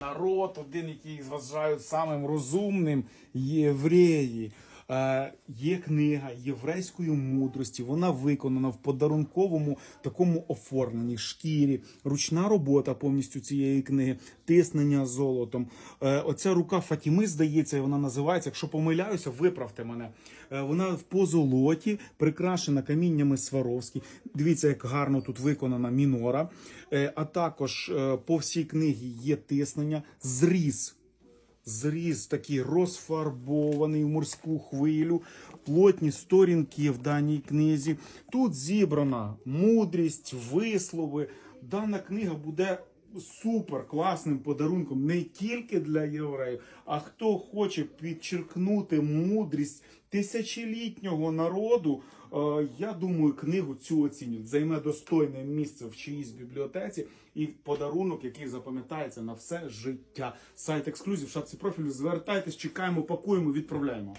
Народ, один, який вважають самим розумним, євреї. Е, є книга єврейської мудрості. Вона виконана в подарунковому такому оформленні, шкірі, ручна робота повністю цієї книги, тиснення золотом. Е, оця рука Фатіми, здається, вона називається. Якщо помиляюся, виправте мене. Е, вона в позолоті, прикрашена каміннями Сваровські. Дивіться, як гарно тут виконана мінора. А також по всій книгі є тиснення, зріз зріз такий розфарбований в морську хвилю, плотні сторінки в даній книзі. Тут зібрана мудрість, вислови. Дана книга буде супер класним подарунком не тільки для євреїв, а хто хоче підчеркнути мудрість тисячолітнього народу. е, Я думаю, книгу цю оцінюють. Займе достойне місце в чиїсь бібліотеці і подарунок, який запам'ятається на все життя. Сайт ексклюзив, шапці профілю. Звертайтесь, чекаємо, пакуємо, відправляємо.